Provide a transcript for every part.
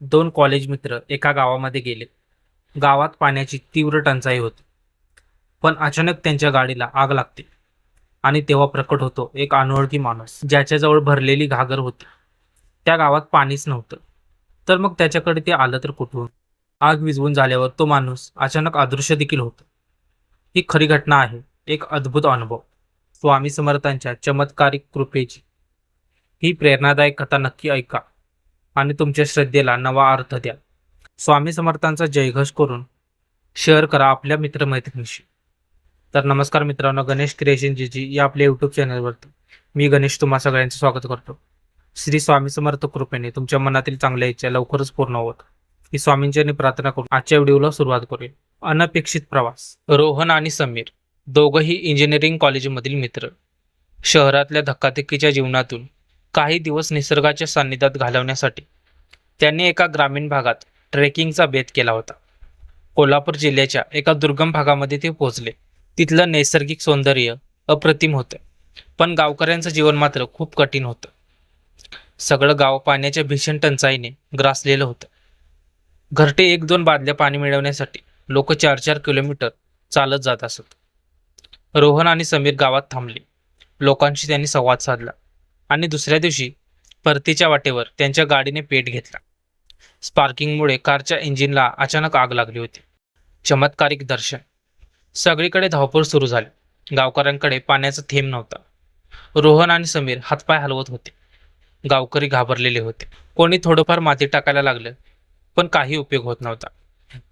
दोन कॉलेज मित्र एका गावामध्ये गेले. गावात पाण्याची तीव्र टंचाई होती. पण अचानक त्यांच्या गाडीला आग लागते. आणि तेव्हा प्रकट होतो एक अनोळखी माणूस ज्याच्याजवळ भरलेली घागर होती. त्या गावात पाणीच नव्हतं. तर मग त्याच्याकडे ते आलं तर कुठून? आग विझवून झाल्यावर तो माणूस अचानक अदृश्य देखील होतो. ही खरी घटना आहे. एक अद्भुत अनुभव. स्वामी समर्थांच्या चमत्कारिक कृपेची. ही प्रेरणादायक कथा नक्की ऐका. आणि तुमच्या श्रद्धेला नवा अर्थ द्या. स्वामी समर्थांचा जयघोष करून शेअर करा आपल्या मित्रमैत्रिणीशी. तर नमस्कार मित्रांनो गणेश क्रिएशनजीजी या आपल्या यूट्यूब चॅनलवरती मी गणेश तुम्हा सगळ्यांचं स्वागत करतो. श्री स्वामी समर्थ कृपेने तुमच्या मनातील चांगल्या इच्छा लवकरच पूर्ण होत. ही स्वामींच्यानी प्रार्थना करून आजच्या व्हिडिओला सुरुवात करूया. अनपेक्षित प्रवास रोहन आणि समीर दोघंही इंजिनिअरिंग कॉलेजमधील मित्र. शहरातल्या धक्काधक्कीच्या जीवनातून काही दिवस निसर्गाच्या सान्निध्यात घालवण्यासाठी त्यांनी एका ग्रामीण भागात ट्रेकिंगचा बेत केला होता. कोल्हापूर जिल्ह्याच्या एका दुर्गम भागामध्ये ते पोहोचले. तिथलं नैसर्गिक सौंदर्य अप्रतिम होतं. पण गावकऱ्यांचं जीवन मात्र खूप कठीण होतं. सगळं गाव पाण्याच्या भीषण टंचाईने ग्रासलेलं होतं. घरटे एक दोन बादल्या पाणी मिळवण्यासाठी लोक चार चार किलोमीटर चालत जात असत. रोहन आणि समीर गावात थांबले. लोकांशी त्यांनी संवाद साधला. आणि दुसऱ्या दिवशी परतीच्या वाटेवर त्यांच्या गाडीने पेट घेतला. स्पार्किंगमुळे कारच्या इंजिनला अचानक आग लागली होती. चमत्कारिक दर्शन. सगळीकडे धावपळ सुरू झाली. गावकऱ्यांकडे पाण्याचा थेंब नव्हता. रोहन आणि समीर हातपाय हलवत होते. गावकरी घाबरलेले होते. कोणी थोडंफार माती टाकायला लागलं पण काही उपयोग होत नव्हता.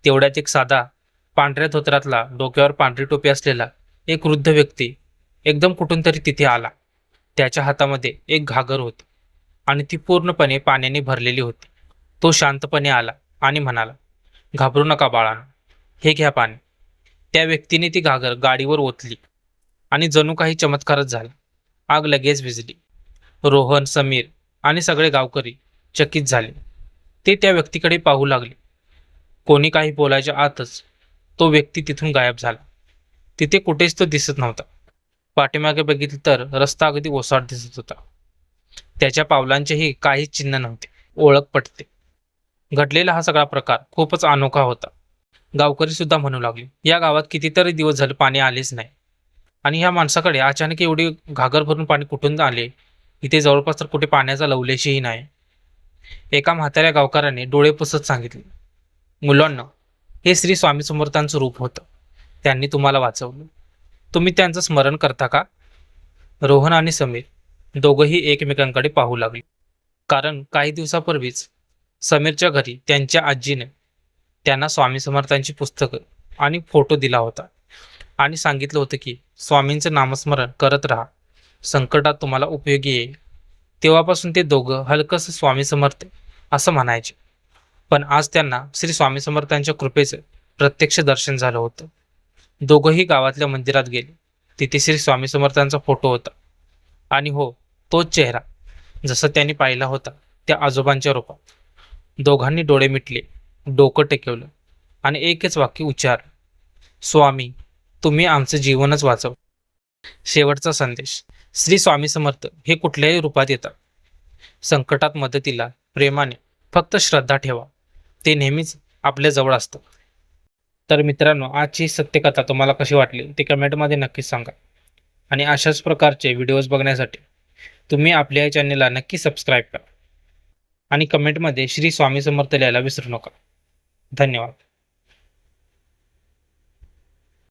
तेवढ्यात एक साधा पांढऱ्या धोत्रातला डोक्यावर पांढरी टोपी असलेला एक वृद्ध व्यक्ती एकदम कुठून तरी तिथे आला. त्याच्या हातामध्ये एक घागर होती आणि ती पूर्णपणे पाण्याने भरलेली होती. तो शांतपणे आला आणि म्हणाला घाबरू नका बाळांनो हे घ्या पाणी. त्या व्यक्तीने ती घागर गाडीवर ओतली आणि जणू काही चमत्कारच झाला. आग लगेच विजली रोहन समीर आणि सगळे गावकरी चकित झाले. ते त्या व्यक्तीकडे पाहू लागले. कोणी काही बोलायच्या आतच तो व्यक्ती तिथून गायब झाला. तिथे कुठेच तो दिसत नव्हता. पाठीमागे बघितलं तर रस्ता अगदी ओसाड दिसत होता. त्याच्या पावलांचेही काहीच चिन्ह नव्हते. ओळख पटते. घडलेला हा सगळा प्रकार खूपच अनोखा होता. गावकरी सुद्धा म्हणू लागले या गावात कितीतरी दिवस झाले पाणी आलेच नाही. आणि ह्या माणसाकडे अचानक एवढी घागर भरून पाणी कुठून आले? इथे जवळपास तर कुठे पाण्याचा लवलेशीही नाही. एका म्हाताऱ्या गावकऱ्याने डोळे पुसत सांगितले मुलांना हे श्री स्वामी समर्थांचं रूप होतं. त्यांनी तुम्हाला वाचवलं. तुम्ही त्यांचं स्मरण करता का? रोहन आणि समीर दोघंही एकमेकांकडे पाहू लागले. कारण काही दिवसापूर्वीच समीरच्या घरी त्यांच्या आजीने त्यांना स्वामी समर्थांची पुस्तकं आणि फोटो दिला होता. आणि सांगितलं होतं की स्वामींचं नामस्मरण करत राहा. संकटात तुम्हाला उपयोगी येईल. तेव्हापासून ते दोघं हलकंसं स्वामी समर्थ असं म्हणायचे. पण आज त्यांना श्री स्वामी समर्थांच्या कृपेचं प्रत्यक्ष दर्शन झालं होतं. दोघंही गावातल्या मंदिरात गेले. तिथे श्री स्वामी समर्थांचा फोटो होता. आणि हो तोच चेहरा जसं त्यांनी पाहिला होता त्या आजोबांच्या रूपात. दोघांनी डोळे मिटले डोकं टेकवलं आणि एकच वाक्य उच्चार स्वामी तुम्ही आमचं जीवनच वाचव. शेवटचा संदेश. श्री स्वामी समर्थ हे कुठल्याही रूपात येतात. संकटात मदतीला प्रेमाने फक्त श्रद्धा ठेवा. ते नेहमीच आपल्या जवळ असतं तर मित्रांनो आजची सत्यकथा तुम्हाला कशी वाटली ते कमेंटमध्ये नक्कीच सांगा. आणि अशाच प्रकारचे व्हिडिओज बघण्यासाठी तुम्ही आपल्या या चॅनलला नक्की सबस्क्राईब करा. आणि कमेंटमध्ये श्री स्वामी समर्थ लिहायला विसरू नका. धन्यवाद.